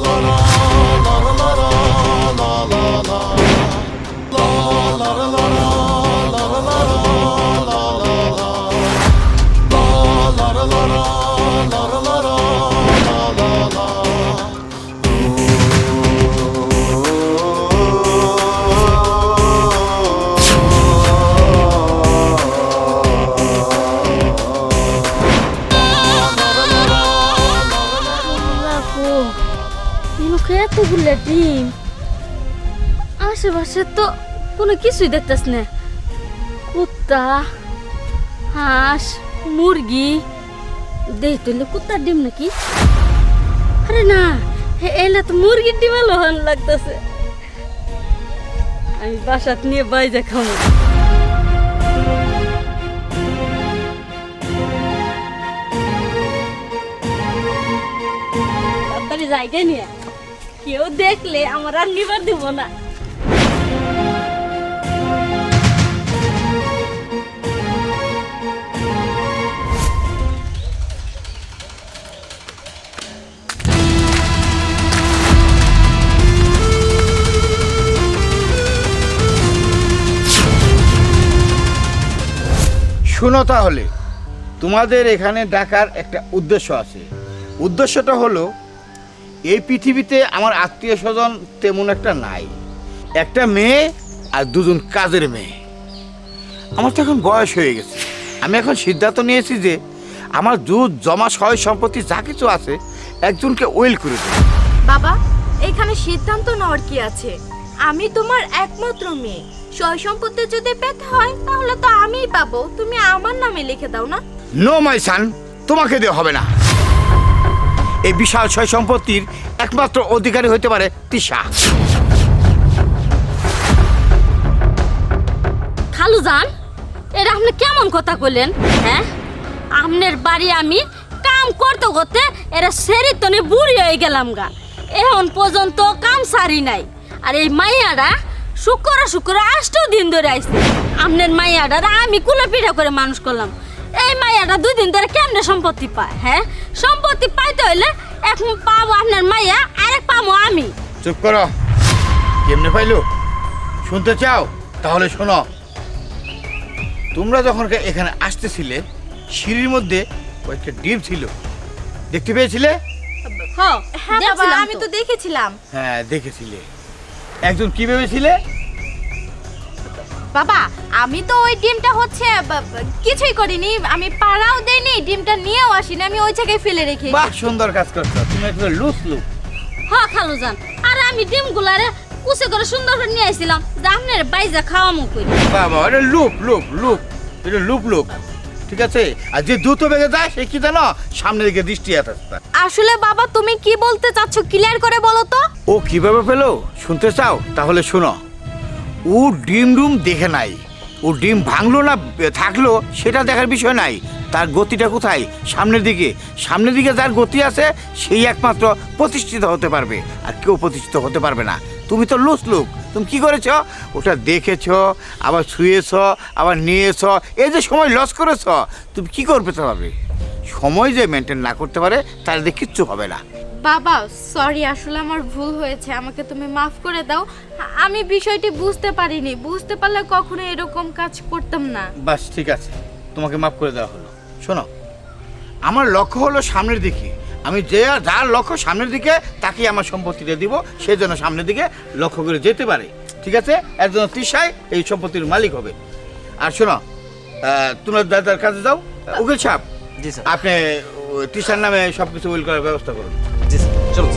todo এতগুলো ডিম। আশেপাশে তো কোনো কিছুই দেখতেছ না। কুত্তা, হাঁস, মুরগি। দেখ তুইলে কুত্তার ডিম নাকি? আরে না এলে তো মুরগির ডিম লোহান লাগতেছে। আমি বাসাত নিয়ে বাইজা খাব তাড়াতাড়ি নিয়ে কেউ দেখলে আমার আর নিবার দিব না। শুনো তাহলে, তোমাদের এখানে ডাকার একটা উদ্দেশ্য আছে। উদ্দেশ্যটা হলো এই পৃথিবীতে আমার আত্মীয় স্বজন তেমন একটা নাই। একটা মেয়ে আর দুজন কাজের মেয়ে। আমার তো এখন বয়স হয়ে গেছে। আমি এখন সিদ্ধান্ত নিয়েছি যে আমার দুধ জমা সয় সম্পত্তি যা কিছু আছে একজনকে ওয়েল করে দেবো। বাবা এখানে সিদ্ধান্ত নেওয়ার কি আছে? আমি তোমার একমাত্র মেয়ে। সয় সম্পত্তি যদি পেতে হয় তাহলে তো আমিই পাবো। তুমি আমার নামে লিখে দাও না। নো মাই সান তোমাকে দেওয়া হবে না। এই বিশাল সয় সম্পত্তির একমাত্র অধিকারী হতে পারে তিশা। খালু যান এটা আপনি কেমন কথা কইলেন হ্যাঁ? আপনার বাড়ি আমি কাম করতে করতে এরা সেরি তনে বুড়ি হয়ে গেলাম গা। এখন পর্যন্ত কাম সারি নাই। আর এই মাইয়াটা শুক্র শুক্র আষ্ট দিন ধরে আইছে। আপনার মাইয়াটা আমি কুলা পিঠা করে মানুষ করলাম। এই মাইয়াটা দুই দিন ধরে কেমনে সম্পত্তি পায় হ্যাঁ? সম্পত্তি পাইতে হইলে এক পাবো আপনার মাইয়া আরেক পাবো আমি। চুপ করো। কেমনে পাইলো? শুনতে চাও? তাহলে শোনো। তোমরা যখন এখানে আসতেছিলে সিঁড়ির মধ্যে কয়েকটা ডিম ছিল। দেখতে পেয়েছিলে? হ্যাঁ হ্যাঁ বাবা আমি তো দেখেছিলাম। হ্যাঁ দেখেছিলে। একজন কি ভেবেছিলে? বাবা আমি তো ওই ডিমটা হচ্ছে বা- বা- কিছুই করিনি। আমি পাড়াও দেইনি ডিমটা নিয়েও আসিনি। আমি ওই জায়গায় ফেলে রেখে বাহ সুন্দর কাজ করছ। তুমি একটা লুস লুক। হ্যাঁ খালু যান আর আমি ডিম গুলারে কুচে করে সুন্দর করে নিয়ে আইছিলাম যে আপনার বাইজা খাওয়া মুখ করি বাবা এটা লুপ লুপ লুপ। এটা লুপ লুপ। ঠিক আছে? আর যে দ্রুত বেগে যায় সে কি জানো? সামনের দিকে দৃষ্টি আছে আসলে বাবা তুমি কি বলতে চাচ্ছ? ক্লিয়ার করে বলো তো। ও কীভাবে পেল? শুনতে চাও? তাহলে শোনো। ও ডিম ডুম দেখে নাই। ও ডিম ভাঙলো না, থাকল, সেটা দেখার বিষয় নাই। তার গতিটা কোথায়? সামনের দিকে। সামনের দিকে যার গতি আছে, সেই একমাত্র প্রতিষ্ঠিত হতে পারবে। আর কেউ প্রতিষ্ঠিত হতে পারবে না। তুমি তো লুস লুক। তুমি কি করেছ? ওটা দেখেছ, আবার শুয়েছ আবার নিয়েছ। এই যে সময় লস করেছ, তুমি কি করবে পারবে সময় যে মেনটেন না করতে পারে, তার দিয়ে কিচ্ছু হবে না। বাবা সরি আসলে আমার ভুল হয়েছে আমাকে তুমি মাফ করে দাও। আমি বিষয়টি বুঝতে পারিনি বুঝতে পারলে কখনো এরকম কাজ করতাম না। বাস ঠিক আছে তোমাকে মাফ করে দেওয়া হলো। শোনো আমার লক্ষ্য হলো সামনের দিকে। আমি যে যার লক্ষ্য সামনের দিকে তাকে আমার সম্পত্তিটা দিব সে যেন সামনের দিকে লক্ষ্য করে যেতে পারে। ঠিক আছে? একজন তৃষায় এই সম্পত্তির মালিক হবে। আর শোনো তোমরা দাদার কাছে যাও। উকিল সাহেব জি স্যার। আপনি তৃষার নামে সব কিছু উইল করার ব্যবস্থা করুন। Hadi, çabuk.